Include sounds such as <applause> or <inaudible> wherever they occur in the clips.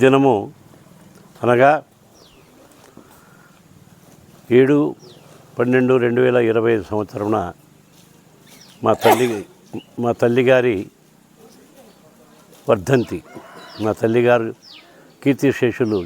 దినము అనగా ఏడు పన్నెండు రెండు వేల ఇరవై ఐదు సంవత్సరమున మా తల్లి మా తల్లిగారి వర్ధంతి మా తల్లిగారు కీర్తిశేషులు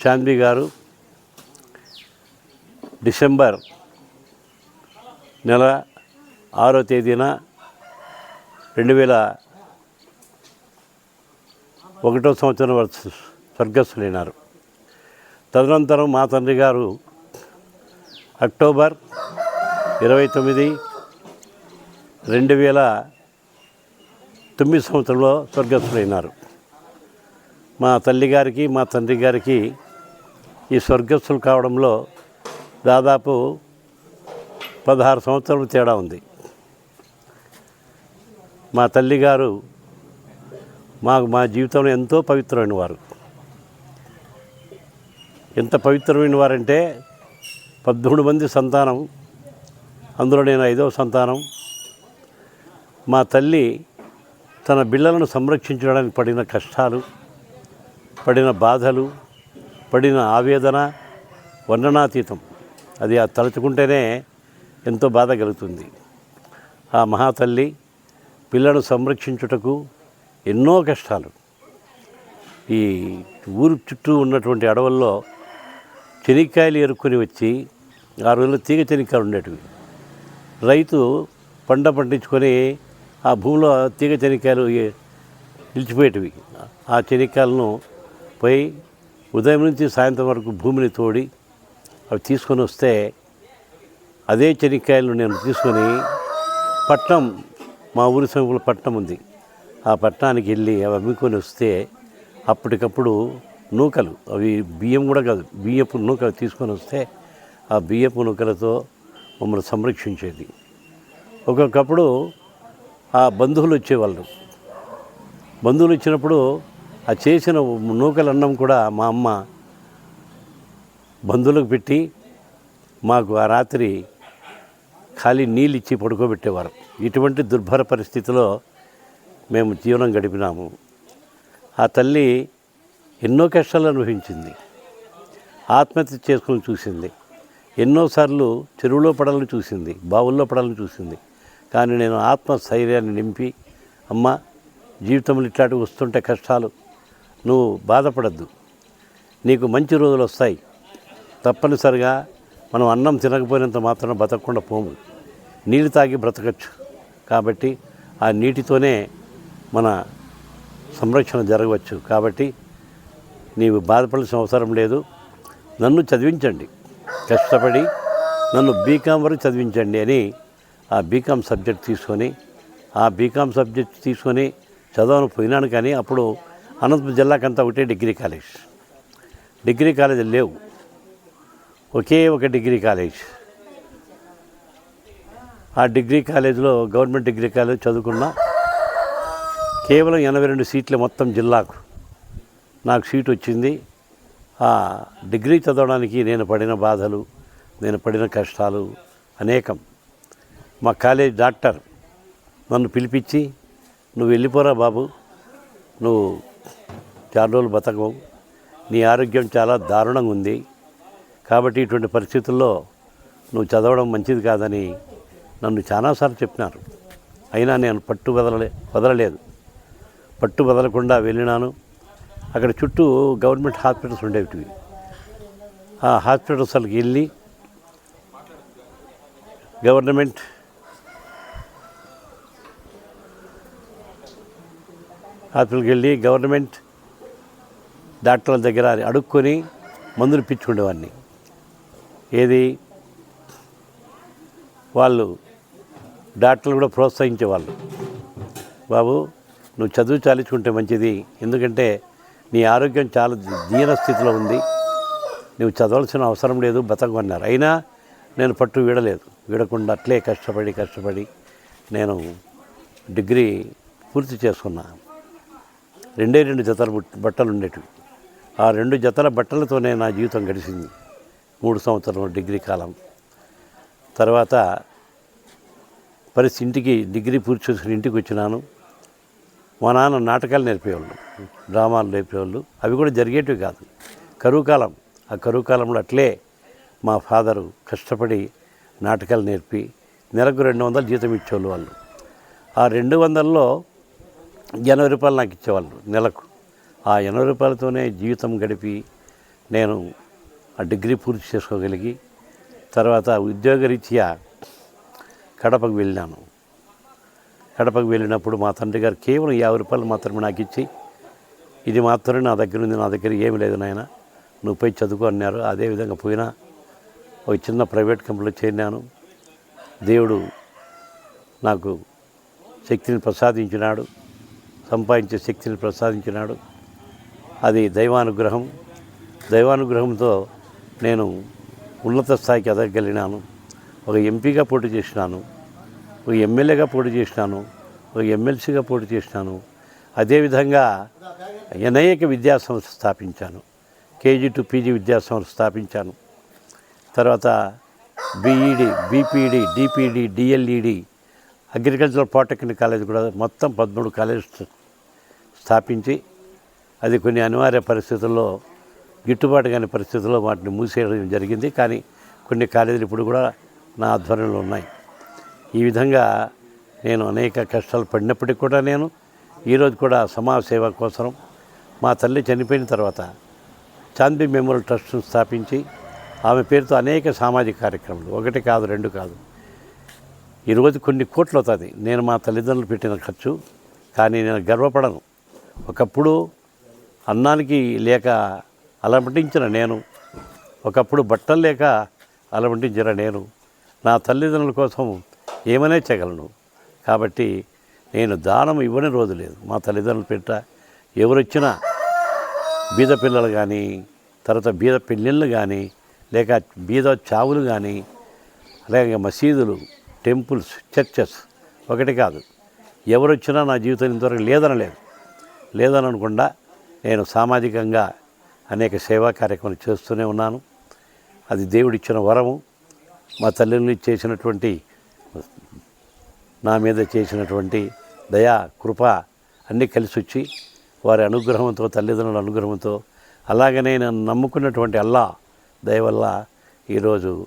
చాంద్వి గారు డిసెంబర్ నెల ఆరో తేదీన రెండు వేల ఒకటో సంవత్సరం వారు స్వర్గస్థులైనారు. తదనంతరం మా తండ్రి గారు అక్టోబర్ ఇరవై తొమ్మిది రెండు వేల తొమ్మిది సంవత్సరంలో స్వర్గస్థులైనారు. మా తల్లి గారికి మా తండ్రి గారికి ఈ స్వర్గస్థులు కావడంలో దాదాపు పదహారు సంవత్సరాలు తేడా ఉంది. మా తల్లి గారు మాకు మా జీవితంలో ఎంతో పవిత్రమైన వారు. ఎంత పవిత్రమైన వారంటే పద్మూడు మంది సంతానం అందులో నేను ఐదవ సంతానం. మా తల్లి తన బిళ్ళలను సంరక్షించడానికి పడిన కష్టాలు పడిన బాధలు పడిన ఆవేదన వర్ణనాతీతం. అది ఆ తలుచుకుంటేనే ఎంతో బాధ కలుగుతుంది. ఆ మహాతల్లి పిల్లను సంరక్షించుటకు ఎన్నో కష్టాలు. ఈ ఊరు చుట్టూ ఉన్నటువంటి అడవుల్లో చెనిక్కాయలు ఎరుక్కొని వచ్చి ఆ రోజుల్లో తీగ చెనిక్కాయలు ఉండేటివి. రైతు పంట పండించుకొని ఆ భూమిలో తీగ చెనిక్కాయలు నిలిచిపోయేటివి. ఆ చెనిక్కాయలను పోయి ఉదయం నుంచి సాయంత్రం వరకు భూమిని తోడి అవి తీసుకొని వస్తే అదే చెనిక్కాయలను నేను తీసుకొని పట్నం మా ఊరి సమీపంలో పట్నం ఉంది. ఆ పట్టణానికి వెళ్ళి అవి అమ్ముకొని వస్తే అప్పటికప్పుడు నూకలు. అవి బియ్యం కూడా కాదు బియ్యపు నూకలు తీసుకొని వస్తే ఆ బియ్యపు నూకలతో మమ్మల్ని సంరక్షించేది. ఒక్కొక్కప్పుడు ఆ బంధువులు వచ్చేవాళ్ళు. బంధువులు వచ్చినప్పుడు ఆ చేసిన నూకలు అన్నం కూడా మా అమ్మ బంధువులకు పెట్టి మాకు ఆ రాత్రి ఖాళీ నీళ్ళు ఇచ్చి పడుకోబెట్టేవారు. ఇటువంటి దుర్భర పరిస్థితిలో మేము జీవనం గడిపినాము. ఆ తల్లి ఎన్నో కష్టాలు అనుభవించింది. ఆత్మహత్య చేసుకుని చూసింది. ఎన్నోసార్లు చెరువులో పడాలని చూసింది బావుల్లో పడాలని చూసింది. కానీ నేను ఆత్మస్థైర్యాన్ని నింపి అమ్మ జీవితంలో ఇట్లాంటివి వస్తుంటే కష్టాలు నువ్వు బాధపడద్దు. నీకు మంచి రోజులు వస్తాయి. తప్పనిసరిగా మనం అన్నం తినకపోయినంత మాత్రం బతకకుండా పోము. నీళ్ళు తాగి బ్రతకచ్చు. కాబట్టి ఆ నీటితోనే మన సంరక్షణ జరగవచ్చు. కాబట్టి నీవు బాధపడాల్సిన అవసరం లేదు. నన్ను చదివించండి. కష్టపడి నన్ను బీకామ్ వరకు చదివించండి అని ఆ బీకామ్ సబ్జెక్ట్ తీసుకొని ఆ బీకామ్ సబ్జెక్ట్ తీసుకొని చదవను పోయినాను కానీ అప్పుడు అనంతపురం జిల్లాకంతా ఒకటే డిగ్రీ కాలేజ్. డిగ్రీ కాలేజ్ లేవు. ఒకే ఒక డిగ్రీ కాలేజ్. ఆ డిగ్రీ కాలేజీలో గవర్నమెంట్ డిగ్రీ కాలేజ్ చదువుకున్నా కేవలం ఎనభై రెండు సీట్లు మొత్తం జిల్లాకు. నాకు సీట్ వచ్చింది. ఆ డిగ్రీ చదవడానికి నేను పడిన బాధలు నేను పడిన కష్టాలు అనేకం. మా కాలేజ్ డాక్టర్ నన్ను పిలిపించి నువ్వు వెళ్ళిపోరా బాబు నువ్వు చాలా రోజులు బతకవు. నీ ఆరోగ్యం చాలా దారుణంగా ఉంది. కాబట్టి ఇటువంటి పరిస్థితుల్లో నువ్వు చదవడం మంచిది కాదని నన్ను చాలాసార్లు చెప్పినారు. అయినా నేను పట్టు వదలలే వదలలేదు. పట్టు వదలకుండా వెళ్ళినాను. అక్కడ చుట్టూ గవర్నమెంట్ హాస్పిటల్స్ ఉండేవి ఆ హాస్పిటల్స్కి వెళ్ళి గవర్నమెంట్ హాస్పిటల్కి వెళ్ళి గవర్నమెంట్ డాక్టర్ల దగ్గర అడుక్కొని మందులు పిచ్చుకునేవాడిని ఏది? వాళ్ళు డాక్టర్లు కూడా ప్రోత్సహించేవాళ్ళు. బాబు నువ్వు చదువు చాలించుకుంటే మంచిది. ఎందుకంటే నీ ఆరోగ్యం చాలా దీన స్థితిలో ఉంది. నువ్వు చదవాల్సిన అవసరం లేదు బతకమన్నారు. అయినా నేను పట్టు వీడలేదు. వీడకుండా అట్లే కష్టపడి కష్టపడి నేను డిగ్రీ పూర్తి చేసుకున్నా. రెండే రెండు జతల బట్టలు ఉండేటివి. ఆ రెండు జతల బట్టలతోనే నా జీవితం గడిచింది మూడు సంవత్సరం డిగ్రీ కాలం. తర్వాత పరిస్థితి ఇంటికి డిగ్రీ పూర్తి చేసుకుని ఇంటికి వచ్చినాను. మా నాన్న నాటకాలు నేర్పేవాళ్ళు డ్రామాలు నేర్పేవాళ్ళు. అవి కూడా జరిగేటివి కాదు. కరువు కాలం ఆ కరువు కాలంలో అట్లే మా ఫాదరు కష్టపడి నాటకాలు నేర్పి నెలకు రెండు వందలు జీతం ఇచ్చేవాళ్ళు వాళ్ళు. ఆ రెండు వందల్లో ఎనభై రూపాయలు నాకు ఇచ్చేవాళ్ళు నెలకు. ఆ ఎనభై రూపాయలతోనే జీవితం గడిపి నేను ఆ డిగ్రీ పూర్తి చేసుకోగలిగి తర్వాత ఉద్యోగరీత్యా కడపకు వెళ్ళినాను. కడపకు వెళ్ళినప్పుడు మా తండ్రి గారు కేవలం యాభై రూపాయలు మాత్రమే నాకు ఇచ్చి ఇది మాత్రమే నా దగ్గర ఉంది నా దగ్గర ఏమి లేదు నాయన నువ్వు పోయి చదువుకో అన్నారు. అదేవిధంగా పోయినా ఒక చిన్న ప్రైవేట్ కంపెనీలో చేరినాను. దేవుడు నాకు శక్తిని ప్రసాదించినాడు సంపాదించే శక్తిని ప్రసాదించినాడు. అది దైవానుగ్రహం. దైవానుగ్రహంతో నేను ఉన్నత స్థాయికి ఎదగలిగినాను. ఒక ఎంపీగా పోటీ చేసినాను. ఒక ఎమ్మెల్యేగా పోటీ చేసినాను ఒక ఎమ్మెల్సీగా పోటీ చేసినాను. అదేవిధంగా అనేక విద్యాసంస్థ స్థాపించాను. కేజీ టు పీజీ విద్యాసంస్థ స్థాపించాను. తర్వాత BEd BPEd DPEd DElEd agricultural polytechnic college కూడా మొత్తం పదమూడు కాలేజ్ స్థాపించి అది కొన్ని అనివార్య పరిస్థితుల్లో గిట్టుబాటు కాని పరిస్థితుల్లో వాటిని మూసేయడం జరిగింది. కానీ కొన్ని కాలేజీలు ఇప్పుడు కూడా నా ఆధ్వర్యంలో ఉన్నాయి. ఈ విధంగా నేను అనేక కష్టాలు పడినప్పటికీ కూడా నేను ఈరోజు కూడా సమాజ సేవ కోసం మా తల్లి చనిపోయిన తర్వాత చాందీ మెమోరియల్ ట్రస్ట్ను స్థాపించి ఆమె పేరుతో అనేక సామాజిక కార్యక్రమాలు ఒకటి కాదు రెండు కాదు. ఈరోజు కొన్ని కోట్లు అవుతుంది నేను మా తల్లిదండ్రులు పెట్టిన ఖర్చు కానీ నేను గర్వపడను. ఒకప్పుడు అన్నానికి లేక అలమటించిన నేను ఒకప్పుడు బట్టలు లేక అలమటించిన నేను నా తల్లిదండ్రుల కోసం ఏమనే చేయగలను. కాబట్టి నేను దానం ఇవ్వని రోజు లేదు. మా తల్లిదండ్రులు పెట్ట ఎవరొచ్చినా బీద పిల్లలు కానీ తర్వాత బీద పెళ్ళిళ్ళు కానీ లేక బీద చావులు కానీ లేక మసీదులు టెంపుల్స్ చర్చెస్ ఒకటి కాదు. ఎవరొచ్చినా నా జీవితం ఇంతవరకు లేదనలేదు. లేదని నేను సామాజికంగా అనేక సేవా కార్యక్రమాలు చేస్తూనే ఉన్నాను. అది దేవుడిచ్చిన వరము. మా తల్లిని చేసినటువంటి నా మీద చేసినటువంటి దయా కృప అన్నీ కలిసి వచ్చి వారి అనుగ్రహంతో తల్లిదండ్రుల అనుగ్రహంతో అలాగనే నన్ను నమ్ముకున్నటువంటి అల్లా దయ వల్ల ఈరోజు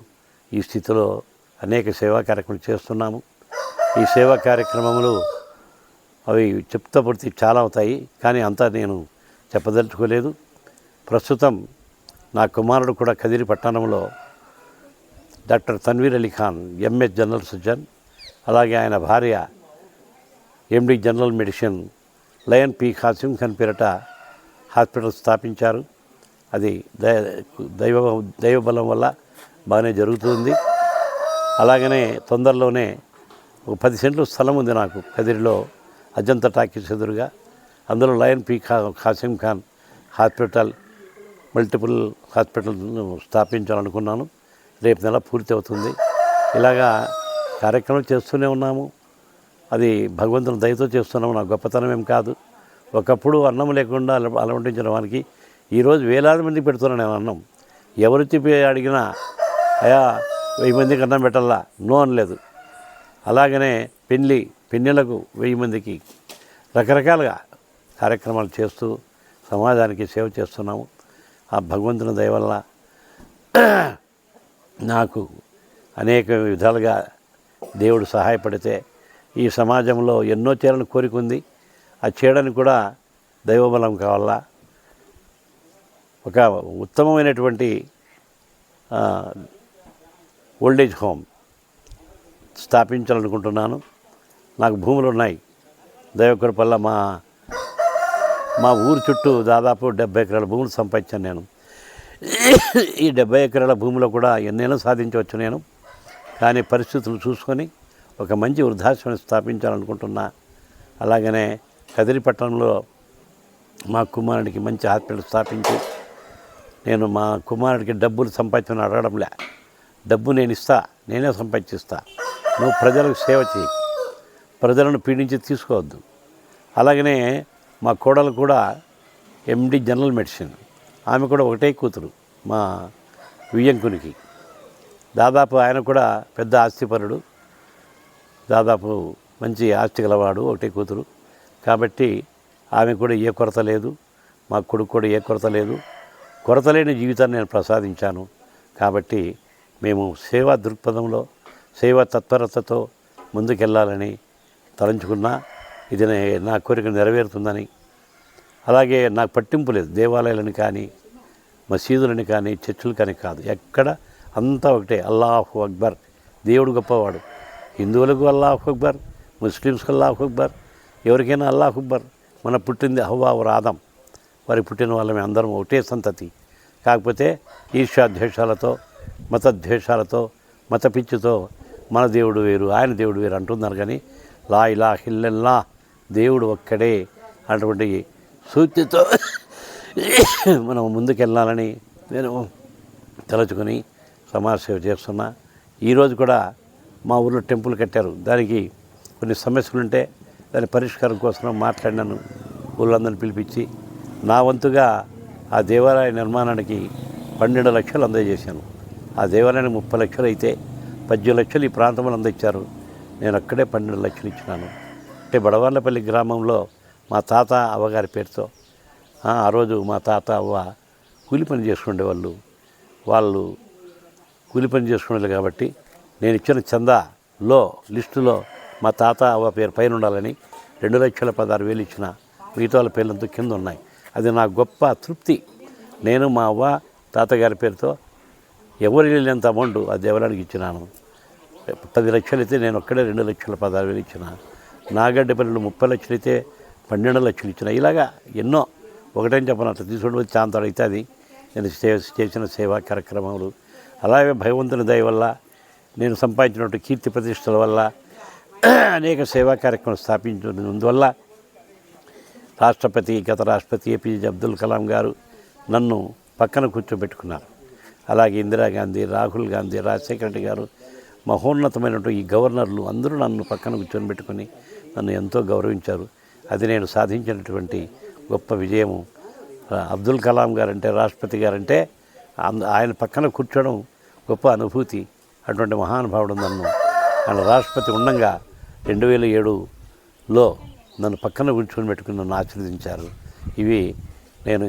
ఈ స్థితిలో అనేక సేవా కార్యక్రమాలు చేస్తున్నాము. ఈ సేవా కార్యక్రమములు అవి చెప్తా పడితే చాలా అవుతాయి కానీ అంతా నేను చెప్పదలుచుకోలేదు. ప్రస్తుతం నా కుమారుడు కూడా కదిరి పట్టణంలో doctor Tanveer Ali Khan MS general surgeon అలాగే ఆయన భార్య MD general medicine lion P Khasim Khan పేరట హాస్పిటల్ స్థాపించారు. అది దయ దైవ దైవబలం వల్ల బాగానే జరుగుతుంది. అలాగనే తొందరలోనే ఒక పది సెంట్లు స్థలం ఉంది నాకు కదిరిలో అజంతా టాకీస్ ఎదురుగా. అందులో లయన్ పి ఖా ఖాసిం ఖాన్ హాస్పిటల్ మల్టిపుల్ హాస్పిటల్ను స్థాపించాలనుకున్నాను. రేపు నెల పూర్తి అవుతుంది ఇలాగా కార్యక్రమం చేస్తూనే ఉన్నాము. అది భగవంతుని దయతో చేస్తున్నాము. నా గొప్పతనం ఏం కాదు. ఒకప్పుడు అన్నం లేకుండా అల అలవటించిన వానికి ఈరోజు వేలాది మంది పెడుతున్నాను నేను అన్నం. ఎవరు చెప్పి అడిగినా అయా వెయ్యి మందికి అన్నం పెట్టాలా? నో అనలేదు. అలాగనే పెళ్ళి పెళ్ళిళ్ళకు వెయ్యి మందికి రకరకాలుగా కార్యక్రమాలు చేస్తూ సమాజానికి సేవ చేస్తున్నాము. ఆ భగవంతుని దయ వల్ల నాకు అనేక విధాలుగా దేవుడు సహాయపడితే ఈ సమాజంలో ఎన్నో చేయాలని కోరిక ఉంది. ఆ చేయడానికి కూడా దైవబలం కావాలా. ఒక ఉత్తమమైనటువంటి ఓల్డేజ్ హోమ్ స్థాపించాలనుకుంటున్నాను. నాకు భూములు ఉన్నాయి. దైవకృపల్ల మా మా ఊరు చుట్టూ దాదాపు డెబ్బై ఎకరాల భూములు సంపాదించాను నేను. ఈ డెబ్బై ఎకరాల భూమిలో కూడా ఎన్నైనా సాధించవచ్చు నేను. కానీ పరిస్థితులు చూసుకొని ఒక మంచి వృద్ధాశ్రమం స్థాపించాలనుకుంటున్నా అలాగనే కదిరి పట్టణంలో మా కుమారుడికి మంచి హాస్పిటల్ స్థాపించి నేను మా కుమారుడికి డబ్బులు సంపాదించని అడగడంలే డబ్బు నేను ఇస్తా నేనే సంపాదించిస్తా. నువ్వు ప్రజలకు సేవ చేయి. ప్రజలను పీడించి తీసుకోవద్దు. అలాగనే మా కోడలు కూడా ఎండి జనరల్ మెడిసిన్. ఆమె కూడా ఒకటే కూతురు మా వియ్యంకునికి దాదాపు ఆయన కూడా పెద్ద ఆస్తిపరుడు. దాదాపు మంచి ఆస్తి గలవాడు ఒకటే కూతురు. కాబట్టి ఆమె కూడా ఏ కొరత లేదు మా కొడుకు కూడా ఏ కొరత లేదు. కొరత లేని జీవితాన్ని నేను ప్రసాదించాను. కాబట్టి మేము సేవా దృక్పథంలో సేవా తత్పరతతో ముందుకెళ్ళాలని తలంచుకున్నా. ఇది నా కోరిక నెరవేరుతుందని అలాగే నాకు పట్టింపు లేదు. దేవాలయాలని కానీ మసీదులని కానీ చర్చిలు కానీ కాదు. ఎక్కడ అంతా ఒకటే. అల్లాహు అక్బర్. దేవుడు గొప్పవాడు. హిందువులకు అల్లాహు అక్బర్ ముస్లిమ్స్కి అల్లాహు అక్బర్ ఎవరికైనా అల్లాహు అక్బర్. మన పుట్టింది హవ్వా రాదం వారి పుట్టిన వాళ్ళమే అందరం ఒకటే సంతతి. కాకపోతే ఈర్ష్యాద్వేషాలతో మతద్వేషాలతో మత పిచ్చితో మన దేవుడు వేరు ఆయన దేవుడు వేరు అంటున్నారు కానీ లా ఇలా హిల్లెల్లా దేవుడు ఒక్కడే అటువంటి సూచితో <coughs> మనం ముందుకెళ్ళాలని నేను తలుచుకొని సమాజ సేవ చేస్తున్నా ఈరోజు కూడా మా ఊర్లో టెంపుల్ కట్టారు. దానికి కొన్ని సమస్యలు ఉంటే దాని పరిష్కారం కోసం మాట్లాడినాను. ఊళ్ళందరిని పిలిపించి నా వంతుగా ఆ దేవాలయ నిర్మాణానికి పన్నెండు లక్షలు అందజేశాను. ఆ దేవాలయానికి ముప్పై లక్షలు అయితే పద్దెనిమిది లక్షలు ఈ ప్రాంతంలో అందించారు నేను అక్కడే పన్నెండు లక్షలు ఇచ్చినాను. అంటే బడవార్లపల్లి గ్రామంలో మా తాత అవ్వగారి పేరుతో. ఆ రోజు మా తాత అవ్వ కూలి పని చేసుకునే వాళ్ళు. కూలి పని చేసుకునేవాళ్ళు కాబట్టి నేను ఇచ్చిన చందాలో లిస్టులో మా తాత అవ్వ పేరు పైన ఉండాలని రెండు లక్షల పదహారు వేలు ఇచ్చిన మిగతా వాళ్ళ పేర్లంతా కింద ఉన్నాయి. అది నా గొప్ప తృప్తి. నేను మా అవ్వ తాతగారి పేరుతో ఎవరు వెళ్ళినంత అమౌంట్ ఆ దేవాలయానికి ఇచ్చినాను? పది లక్షలు అయితే నేను ఒక్కడే రెండు లక్షల పదహారు వేలు ఇచ్చిన. నాగడ్డపల్లిలో ముప్పై లక్షలు అయితే పన్నెండు లక్షలు ఇచ్చిన. ఇలాగా ఎన్నో ఒకటని చెప్పను అట్లా తీసుకుంటే వచ్చి చాంతాడు అది. నేను సేవ చేసిన సేవా కార్యక్రమాలు. అలాగే భగవంతుని దయ వల్ల నేను సంపాదించినటువంటి కీర్తి ప్రతిష్టల వల్ల అనేక సేవా కార్యక్రమాలు స్థాపించినందువల్ల రాష్ట్రపతి గత రాష్ట్రపతి ఏపీజే అబ్దుల్ కలాం గారు నన్ను పక్కన కూర్చోబెట్టుకున్నారు. అలాగే ఇందిరాగాంధీ రాహుల్ గాంధీ రాజశేఖర రెడ్డి గారు మహోన్నతమైనటువంటి ఈ గవర్నర్లు అందరూ నన్ను పక్కన కూర్చొని పెట్టుకొని నన్ను ఎంతో గౌరవించారు. అది నేను సాధించినటువంటి గొప్ప విజయము. అబ్దుల్ కలాం గారంటే రాష్ట్రపతి గారంటే ఆయన పక్కన కూర్చోడం గొప్ప అనుభూతి అటువంటి మహానుభావుడు నన్ను. ఆయన రాష్ట్రపతి ఉండంగా రెండు వేల ఏడులో నన్ను పక్కన కూర్చొని పెట్టుకుని నన్ను ఆశీర్వదించారు. ఇవి నేను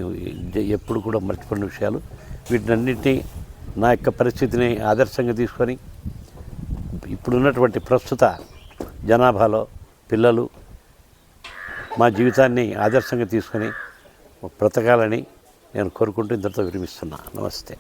ఎప్పుడు కూడా మర్చిపోయిన విషయాలు. వీటినన్నింటినీ నా యొక్క పరిస్థితిని ఆదర్శంగా తీసుకొని ఇప్పుడున్నటువంటి ప్రస్తుత జనాభాలో పిల్లలు మా జీవితాన్ని ఆదర్శంగా తీసుకొని బ్రతకాలని నేను కోరుకుంటూ ఇంతటితో విరమిస్తున్నా. నమస్తే.